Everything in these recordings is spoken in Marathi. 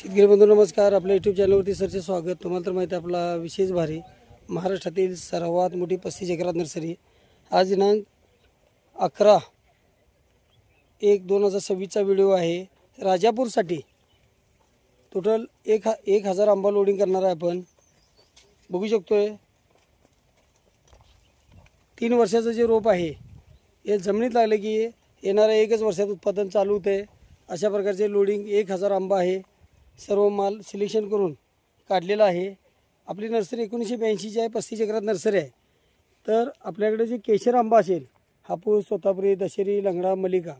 शेतकरी बंधू नमस्कार. आपल्या यूट्यूब चॅनलवरती सरचे स्वागत. तुम्हाला तर माहिती आहे आपला विशेष भारी महाराष्ट्रातील सर्वात मोठी पस्तीस एकरात नर्सरी. आज दिनांक अकरा एक दोन हजार सव्वीसचा व्हिडिओ आहे. राजापूरसाठी टोटल एक हा एक हजार आंबा लोडिंग करणार आहे आपण. बघू शकतो आहे तीन वर्षाचं जे रोप आहे हे जमिनीत लागलं की येणाऱ्या एकच वर्षात उत्पादन चालू होते अशा प्रकारचे लोडिंग एक हजार आंबा आहे. सर्व माल सिलेक्शन करून काढलेला आहे. आपली नर्सरी एकोणीसशे ब्याऐंशीची आहे पस्तीस एकरात नर्सरी आहे. तर आपल्याकडे जे केशर आंबा असेल हापूस सोतापुरी दशेरी लंगडा मलिका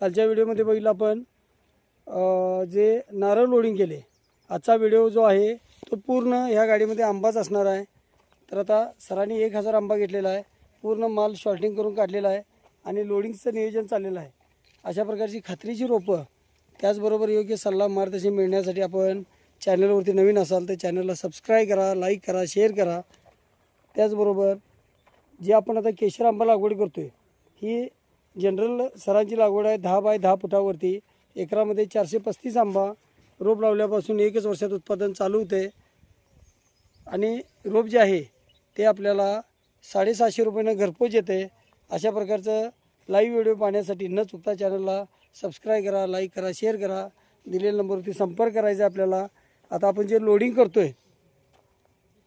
कालच्या व्हिडिओमध्ये बघितलं आपण जे नारळ लोडिंग केले आजचा व्हिडिओ जो आहे तो पूर्ण ह्या गाडीमध्ये आंबाच असणार आहे. तर आता सरांनी एक हजार आंबा घेतलेला आहे पूर्ण माल शॉर्टिंग करून काढलेला आहे आणि लोडिंगचं नियोजन चाललेलं आहे. अशा प्रकारची खात्रीची रोपं त्याचबरोबर योग्य सल्ला मार्गदर्शन मिळण्यासाठी आपण चॅनलवरती नवीन असाल तर चॅनलला सबस्क्राईब करा लाईक करा शेअर करा. त्याचबरोबर जे आपण आता केशर आंबा लागवड करतो आहे ही जनरल सरांची लागवड आहे दहा बाय दहा फुटावरती एकरामध्ये चारशे पस्तीस आंबा रोप लावल्यापासून एकच वर्षात उत्पादन चालू होते आणि रोप जे आहे ते आपल्याला साडेसहाशे रुपयानं घरपोच येते अशा प्रकारचं लाईव्ह व्हिडिओ पाहण्यासाठी न चुकता चॅनलला सबस्क्राईब करा लाईक करा शेअर करा. दिलेल्या नंबरवरती संपर्क करायचा आहे आपल्याला. आता आपण जे लोडिंग करतो आहे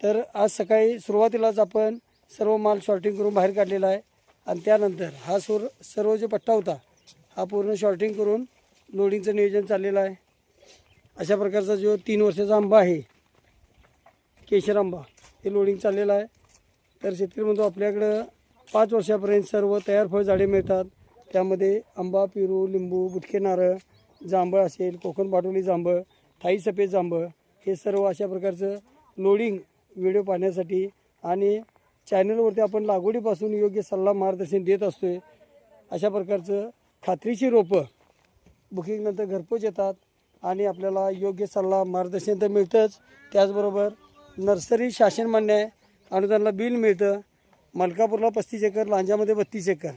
तर आज सकाळी सुरुवातीलाच आपण सर्व माल शॉर्टिंग करून बाहेर काढलेला आहे. आणि त्यानंतर हा सुर सर्व जो पट्टा होता हा पूर्ण शॉर्टिंग करून लोडिंगचं नियोजन चाललेलं आहे. अशा प्रकारचा जो तीन वर्षाचा आंबा आहे केशर आंबा हे लोडिंग चाललेलं आहे. तर शेतकरी म्हणतो आपल्याकडं पाच वर्षापर्यंत सर्व तयार फळ झाडे मिळतात. त्यामध्ये आंबा पेरू लिंबू बुटके नारळ जांभळ असेल कोकण पाटोली जांभळ थाई सफेद जांभळ हे सर्व अशा प्रकारचं लोडिंग व्हिडिओ पाहण्यासाठी आणि चॅनलवरती आपण लागवडीपासून योग्य सल्ला मार्गदर्शन देत असतो आहे अशा प्रकारचं खात्रीची रोपं बुकिंगनंतर घरपोच येतात आणि आपल्याला योग्य सल्ला मार्गदर्शन तर मिळतंच. त्याचबरोबर नर्सरी शासन मान्य आहे अनुदानला बिल मिळतं. मलकापूरला पस्तीस एकर लांजामध्ये बत्तीस एकर.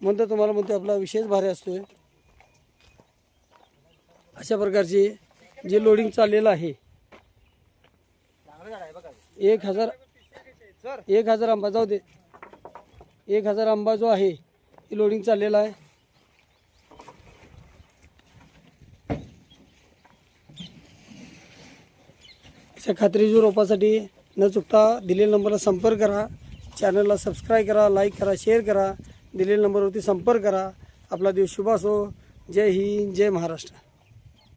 म्हणतो तुम्हाला म्हणतो आपला विशेष भारी असतो आहे अशा प्रकारचे जे लोडिंग चाललेलं आहे एक हजार एक हजार आंबा जाऊ दे. एक हजार आंबा जो आहे ते लोडिंग चाललेला आहे. अशा खात्रीच्या रोपासाठी न चुकता दिलेल्या नंबरला संपर्क करा. चॅनलला सबस्क्राईब करा लाईक करा शेअर करा. दिलेल्या नंबरवरती संपर्क करा. आपला दिवस शुभ असो जय हिंद जय महाराष्ट्र.